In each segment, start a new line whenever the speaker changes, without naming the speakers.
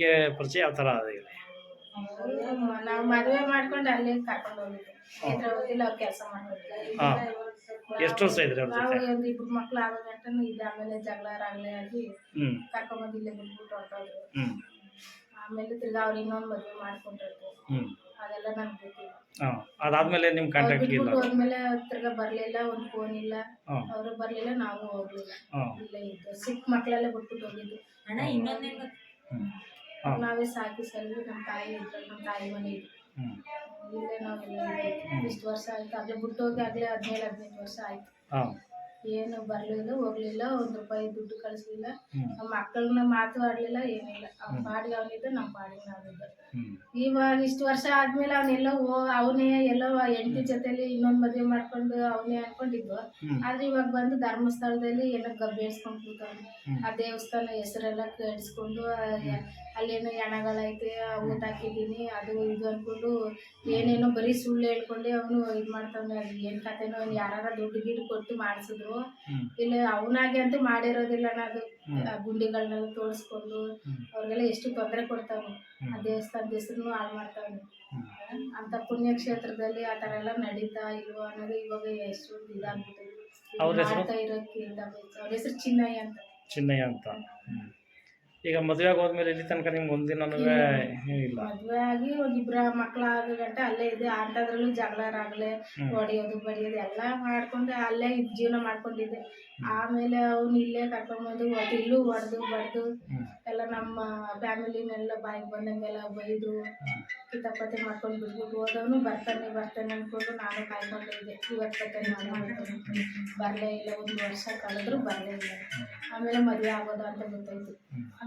ನಿಮಗೆ ಪರಿಚಯ ಯಾವ ಥರ ಇದೆ
ನಾವು ಮದುವೆ ಮಾಡ್ಕೊಂಡು ಅಲ್ಲೇ ಕರ್ಕೊಂಡು ಹೋಗಿದ್ದೆ ಹೈದ್ರಾಬಾದಿಲ್ಲ ಅವ್ರು ಕೆಲಸ ಮಾಡ್ಕೊಂಡು
ಹಾಂ. ಎಷ್ಟು ವರ್ಷ ಇದ್ರೆ ಅವ್ರ
ನಾವು
ಜೊತೆ
ಒಂದು ಇಬ್ರು ಮಕ್ಳು ಆಗೋ ಗಂಟನು ಇದ್ದ ಆಮೇಲೆ ಜಗಳ ರಾಗಲೇ ಆಗಿ
ಹ್ಞೂ
ಕರ್ಕೊಂಬಂದು ಇಲ್ಲೇ ಬಿಟ್ಬಿಟ್ಟು ಹೊರಟೋದ್ರು.
ಹ್ಞೂ
ಆಮೇಲೆ ತಿರ್ಗಾ ಅವ್ರು ಇನ್ನೊಂದು ಮದುವೆ ಮಾಡ್ಕೊಂಡಿರ್ತಾರೆ
ಹ್ಞೂ
ಅದೆಲ್ಲ ನನ್ಗೆ ಗೊತ್ತಿಲ್ಲ.
ಹಾಂ. ಅದಾದಮೇಲೆ ನಿಮ್ಮ
ಅವ್ರು
ಕಾಂಟ್ಯಾಕ್ಟ್ ಇಲ್ಲ
ಬಿಟ್ಬಿಟ್ಟು ಹೋದ್ಮೇಲೆ ತಿರ್ಗಾ ಬರ್ಲಿಲ್ಲ ಒಂದು ಫೋನ್ ಇಲ್ಲ.
ಹಾಂ.
ಅವರು ಬರ್ಲಿಲ್ಲ ನಾವು ಹೋಗ್ಲಿಲ್ಲ.
ಹಾಂ.
ಇಲ್ಲೇ ಇದ್ದು ಸಿಕ್ಕ ಮಕ್ಕಳೆಲ್ಲ ಬಿಟ್ಬಿಟ್ಟು ಹೋಗಿದ್ದು
ಅಣ್ಣ ಇನ್ನೊಂದೇನು ಗೊತ್ತ
ಹ್ಞೂ
ನಾವೇ ಸಾಕಿ ಸಲ್ವಿ ನಮ್ಮ ತಾಯಿ ಇದ್ರು ನಮ್ಮ ತಾಯಿ ಮನೆ ಇಲ್ಲೇ ನಾವೆಲ್ಲ ಇಷ್ಟು ವರ್ಷ ಆಯ್ತು. ಅದೇ ಬಿಟ್ಟೋಗಿ ಆಗ್ಲೇ ಹದಿನೇಳು ಹದಿನೈದು ವರ್ಷ ಆಯ್ತು. ಏನು ಬರ್ಲಿಲ್ಲ ಹೋಗ್ಲಿಲ್ಲ ಒಂದ್ ರೂಪಾಯಿ ದುಡ್ಡು ಕಳಿಸ್ಲಿಲ್ಲ. ನಮ್ಮ ಮಕ್ಕಳನ್ನ ಮಾತು ಆಡ್ಲಿಲ್ಲ ಏನಿಲ್ಲ. ಅವ್ನ ಪಾಡಿಗೆ ಅವನಿದ್ದ ನಮ್ಮ ಪಾಡಿಗೆ ನಾವಿದ್ದ. ಇವಾಗ ಇಷ್ಟು ವರ್ಷ ಆದ್ಮೇಲೆ ಅವನೆಲ್ಲೋ ಅವನೇ ಎಲ್ಲೋ ಹೆಂಡತಿ ಜೊತೆಲಿ ಇನ್ನೊಂದ್ ಮದುವೆ ಮಾಡ್ಕೊಂಡು ಅವನೇ
ಅನ್ಕೊಂಡಿದ್ದು.
ಆದ್ರೆ ಇವಾಗ ಬಂದು ಧರ್ಮಸ್ಥಳದಲ್ಲಿ ಎಲ್ಲ ಗಬ್ಬೇಡ್ಸ್ಕೊಂಡ್ ಕೂತವ್ನೆ.
ಹ್ಮ್.
ಆ ದೇವಸ್ಥಾನ ಹೆಸರೆಲ್ಲ ಕೇಳಿಸ್ಕೊಂಡು ಅಲ್ಲೇನೋ ಹೆಣಗಳೈತೆ ಊಟ ಹಾಕಿದ್ದೀನಿ ಅದು ಇದು ಅನ್ಕೊಂಡು ಏನೇನೋ ಬರೀ ಸುಳ್ಳು ಹೇಳ್ಕೊಂಡೆ ಅವನು ಇದು ಮಾಡ್ತಾನೆ ಅದು ಏನ್ ಕತೆನೋ ಅವ್ನು ಯಾರಾರ ದುಡ್ಡು ಗಿಡ್ಡು ಕೊಟ್ಟು ಮಾಡಿಸಿದ್ರು. ಇಲ್ಲ ಅವನಾಗೆ ಅಂತೂ ಮಾಡಿರೋದಿಲ್ಲ ಅದು. ಗುಂಡಿಗಳನ್ನೆಲ್ಲ ತೋರಿಸ್ಕೊಂಡು. ಅವ್ರಿಗೆಲ್ಲ ಎಷ್ಟು ತೊಂದರೆ
ಕೊಡ್ತಾವೆ
ಆ ದೇವಸ್ಥಾನದ ಹೆಸರು ಹಾಳು
ಮಾಡ್ತಾವೆ
ಅಂತ ಪುಣ್ಯಕ್ಷೇತ್ರದಲ್ಲಿ ಆ ಥರ ಎಲ್ಲ ನಡೀತಾ ಇಲ್ವೋ ಅನ್ನೋದು ಇವಾಗ ಎಷ್ಟು ಇದಾಗ್ಬಿಟ್ಟಿದೆ.
ಅವ್ರ ಹೆಸರು?
ಮಾಡ್ತಾ ಇರೋಕ್ಕಿಂತ ಅವ್ರ ಹೆಸರು ಚಿನ್ನಯ್ಯ ಅಂತ.
ಚಿನ್ನಯ್ಯ ಅಂತ. ಈಗ ಮದುವೆ ಹೋದ್ಮೇಲೆ ಇಲ್ಲಿ ತನಕ ನಿಮ್ಗೆ ಒಂದಿನನೂ ಇಲ್ಲ.
ಮದುವೆ ಆಗಿ ಒಂದಿಬ್ರ ಮಕ್ಳು ಆಗೋ ಗಂಟ ಅಲ್ಲೇ ಇದೆ ಆಟದ್ರಲ್ಲೂ ಜಗಳ ರಾಗ್ಲೆ
ಹ್ಮ್.
ಹೊಡೆಯೋದು ಬಡಿಯೋದು ಎಲ್ಲ ಮಾಡ್ಕೊಂಡು ಅಲ್ಲೇ ಜೀವನ ಮಾಡ್ಕೊಂಡಿದ್ದೆ. ಆಮೇಲೆ ಅವ್ನು ಇಲ್ಲೇ ಕರ್ಕೊಂಡ್ಬಂದು ಅದು ಇಲ್ಲೂ ಹೊಡೆದು ಬಡ್ದು ಎಲ್ಲ ನಮ್ಮ ಫ್ಯಾಮಿಲಿನೆಲ್ಲ ಬಾಯಿಗೆ ಬಂದಂಗೆಲ್ಲ ಬೈದು ಕಿತಾಪತಿ ಮಾಡ್ಕೊಂಡು ಬಿಟ್ಬಿಟ್ಟು ಹೋದವನು ಬರ್ತಾನೆ ಬರ್ತಾನೆ ಅನ್ಕೊಂಡು ನಾನು ಕಾಯ್ಕೊಂಡಿದ್ದೆ ಇವತ್ತು ಬರ್ತೇನೆ ನಾನು ಬರಲೇ ಇಲ್ಲ ಒಂದು ವರ್ಷ ಕಳೆದ್ರು ಬರಲೇ ಇಲ್ಲ. ಆಮೇಲೆ ಮದುವೆ ಆಗೋದು ಅಂತ ಗೊತ್ತಾಯ್ತು.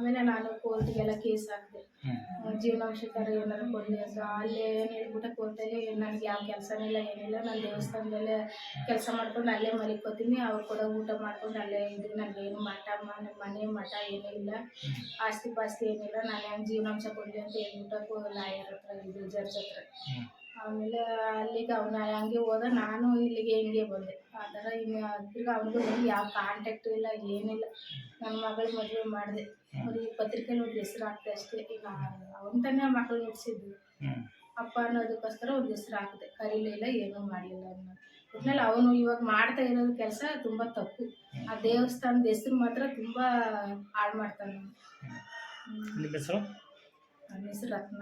ಆಮೇಲೆ ನಾನು ಕೋರ್ಟ್ಗೆಲ್ಲ ಕೇಸ್ ಹಾಕಿದೆ.
ಜೀವನಾಂಶ
ಜೀವನಾಂಶಕರ ಏನಾರು ಕೊಡಲಿ ಅಂತ. ಅಲ್ಲೇ ಏನು ಹೇಳ್ಬಿಟ್ಟೆ ಕೋರ್ಟಲ್ಲಿ ನನಗೆ ಯಾವ ಕೆಲಸನೇ ಇಲ್ಲ ಏನಿಲ್ಲ. ನಾನು ದೇವಸ್ಥಾನದಲ್ಲೇ ಕೆಲಸ ಮಾಡ್ಕೊಂಡು ಅಲ್ಲೇ ಮಲಿಕೋತೀನಿ. ಅವ್ರು ಕೂಡ ಊಟ ಮಾಡ್ಕೊಂಡು ಅಲ್ಲೇ ಇದ್ದೀನಿ. ನನಗೇನು ಮಠ ಮನೆ ಮನೆ ಮಠ ಏನೂ ಇಲ್ಲ. ಆಸ್ತಿ ಪಾಸ್ತಿ ಏನಿಲ್ಲ. ನಾನು ಹೆಂಗೆ ಜೀವನಾಂಶ ಕೊಡಲಿ ಅಂತ ಹೇಳ್ಬಿಟ್ಟು ಲಾಯರ್ ಹತ್ರ ಇದು ಜಡ್ಜ್ ಹತ್ರ. ಆಮೇಲೆ ಅಲ್ಲಿಗೆ ಅವನ ಹಂಗೆ ಹೋದ ನಾನು ಇಲ್ಲಿಗೆ ಹಿಂಗೆ ಬಂದೆ. ಆ ಥರ ಇನ್ನು ತಿರ್ಗಿ ಅವನಿಗೂ ನನಗೆ ಯಾವ ಕಾಂಟ್ಯಾಕ್ಟು ಇಲ್ಲ ಏನಿಲ್ಲ. ನನ್ನ ಮಗಳ ಮದುವೆ ಮಾಡಿದೆ. ಅವ್ರಿಗೆ ಪತ್ರಿಕೆಯಲ್ಲಿ ಒಂದು ಹೆಸರು ಹಾಕ್ದೆ ಅಷ್ಟೇ. ಈಗ ಅವನ ತಾನೇ ಮಕ್ಕಳು
ಹ್ಞೂ
ಅಪ್ಪ ಅನ್ನೋದಕ್ಕೋಸ್ಕರ ಒಂದು ಹೆಸರು ಹಾಕಿದೆ. ಕರೀಲಿಲ್ಲ ಏನೂ ಮಾಡಲಿಲ್ಲ ಅದನ್ನ ಒಟ್ನಲ್ಲಿ ಅವನು ಇವಾಗ ಮಾಡ್ತಾ ಇರೋದು ಕೆಲಸ ತುಂಬ ತಪ್ಪು. ಆ ದೇವಸ್ಥಾನದ ಹೆಸರು ಮಾತ್ರ ತುಂಬ ಹಾಳು ಮಾಡ್ತಾನೆ ನನ್ನ ಹೆಸರು ರತ್ನ.